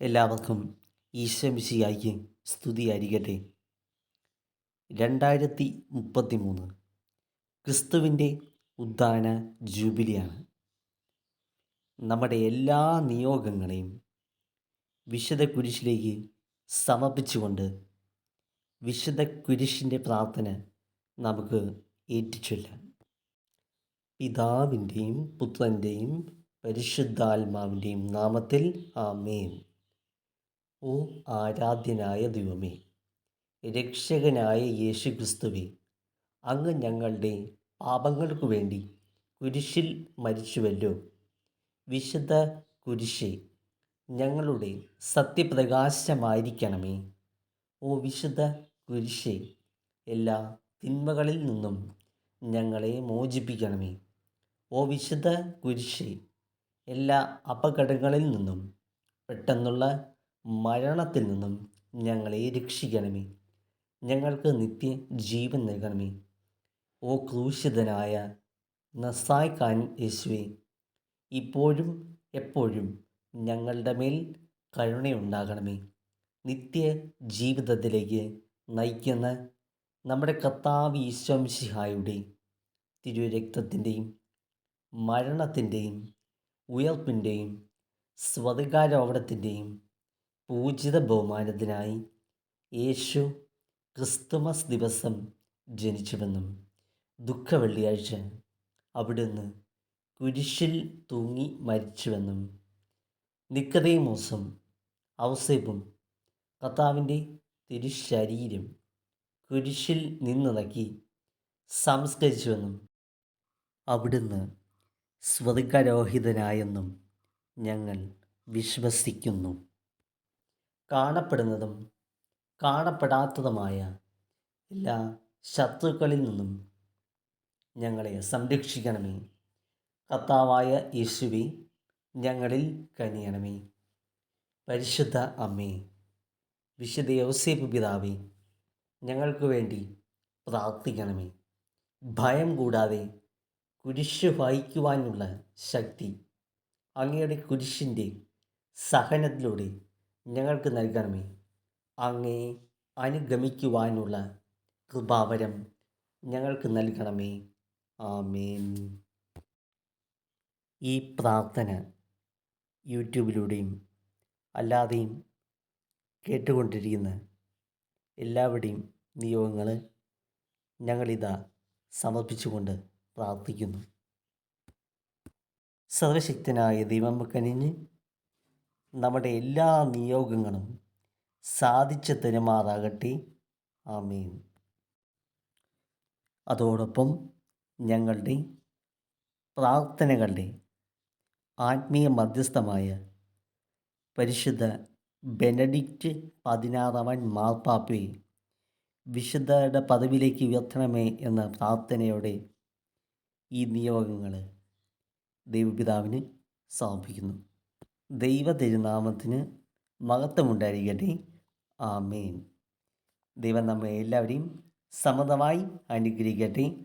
എല്ലാവർക്കും ഈശ്വമിശിയായിക്ക് സ്തുതിയായിരിക്കട്ടെ. രണ്ടായിരത്തി മുപ്പത്തി മൂന്ന് ക്രിസ്തുവിന്റെ ഉദ്ധാന ജൂബിലിയാണ്. നമ്മുടെ എല്ലാ നിയോഗങ്ങളെയും വിശുദ്ധ കുരിശിലേക്ക് സമർപ്പിച്ചുകൊണ്ട് വിശുദ്ധ കുരിശിന്റെ പ്രാർത്ഥന നമുക്ക് ഏറ്റിച്ചൊല്ലാം. പിതാവിന്റെയും പുത്രന്റെയും പരിശുദ്ധാത്മാവിന്റെയും നാമത്തിൽ ആ ആമേൻ. ഓ ആരാധ്യനായ ദൈവമേ രക്ഷകനായ യേശു ക്രിസ്തുവെ അങ്ങ് ഞങ്ങളുടെ പാപങ്ങൾക്കു വേണ്ടി കുരിശിൽ മരിച്ചുവല്ലോ. വിശുദ്ധ കുരിശെ ഞങ്ങളുടെ സത്യപ്രകാശമായിരിക്കണമേ. ഓ വിശുദ്ധ കുരിശെ എല്ലാ തിന്മകളിൽ നിന്നും ഞങ്ങളെ മോചിപ്പിക്കണമേ. ഓ വിശുദ്ധ കുരിശെ എല്ലാ അപകടങ്ങളിൽ നിന്നും പെട്ടെന്നുള്ള മരണത്തിൽ നിന്നും ഞങ്ങളെ രക്ഷിക്കണമേ. ഞങ്ങൾക്ക് നിത്യ ജീവൻ നൽകണമേ. ഓ ക്രൂശിതനായ നസായ് ഖാൻ യേശുവെ ഇപ്പോഴും എപ്പോഴും ഞങ്ങളുടെ മേൽ കരുണയുണ്ടാകണമേ നിത്യ ജീവിതത്തിലേക്ക് നയിക്കുന്ന നമ്മുടെ കർത്താവ് ഈശ്വംശിഹായുടെ തിരുരക്തത്തിന്റെയും മരണത്തിന്റെയും ഉയർപ്പിന്റെയും സ്വതകാരോപണത്തിന്റെയും പൂജിത ബഹുമാനത്തിനായി യേശു ക്രിസ്തുമസ് ദിവസം ജനിച്ചുവെന്നും ദുഃഖ വെള്ളിയാഴ്ച അവിടുന്ന് കുരിശിൽ തൂങ്ങി മരിച്ചുവെന്നും നിക്കതേമോസും ഔസേപ്പും കർത്താവിന്റെ തിരുശരീരം കുരിശിൽ നിന്നിറക്കി സംസ്കരിച്ചുവെന്നും അവിടുന്ന് സ്വതകരോഹിതനായെന്നും ഞങ്ങൾ വിശ്വസിക്കുന്നു. കാണപ്പെടുന്നതും കാണപ്പെടാത്തതുമായ എല്ലാ ശത്രുക്കളിൽ നിന്നും ഞങ്ങളെ സംരക്ഷിക്കണമേ. കർത്താവായ യേശുവെ ഞങ്ങളിൽ കനിയണമേ. പരിശുദ്ധ അമ്മേ വിശുദ്ധ യോസേപ്പ് പിതാവേ ഞങ്ങൾക്ക് വേണ്ടി പ്രാർത്ഥിക്കണമേ. ഭയം കൂടാതെ കുരിശ് വഹിക്കുവാനുള്ള ശക്തി അങ്ങയുടെ കുരിശിന്റെ സഹനത്തിലൂടെ ഞങ്ങൾക്ക് നൽകണമേ. അങ്ങേ അനുഗമിക്കുവാനുള്ള കൃപാവരം ഞങ്ങൾക്ക് നൽകണമേ. ആമേൻ. ഈ പ്രാർത്ഥന യൂട്യൂബിലൂടെയും അല്ലാതെയും കേട്ടുകൊണ്ടിരിക്കുന്ന എല്ലാവരുടെയും നിയോഗങ്ങൾ ഞങ്ങളിതാ സമർപ്പിച്ചുകൊണ്ട് പ്രാർത്ഥിക്കുന്നു. സർവശക്തനായ ദൈവം കനിഞ്ഞ് നമ്മുടെ എല്ലാ നിയോഗങ്ങളും സാധിച്ചു തരുമാറാകട്ടെ. ആമീൻ. അതോടൊപ്പം ഞങ്ങളുടെ പ്രാർത്ഥനകളുടെ ആത്മീയ മധ്യസ്ഥമായ പരിശുദ്ധ ബെനഡിക്റ്റ് പതിനാറാമൻ മാർപ്പാപ്പയെ വിശുദ്ധയുടെ പദവിയിലേക്ക് ഉയർത്തണമേ എന്ന പ്രാർത്ഥനയോടെ ഈ നിയോഗങ്ങൾ ദൈവപിതാവിന് സമർപ്പിക്കുന്നു. ദൈവ തിരുനാമത്തിന് മഹത്വമുണ്ടായിരിക്കട്ടെ. ആമേൻ. ദൈവം നമ്മെ എല്ലാവരെയും സമതമായി അനുഗ്രഹിക്കട്ടെ.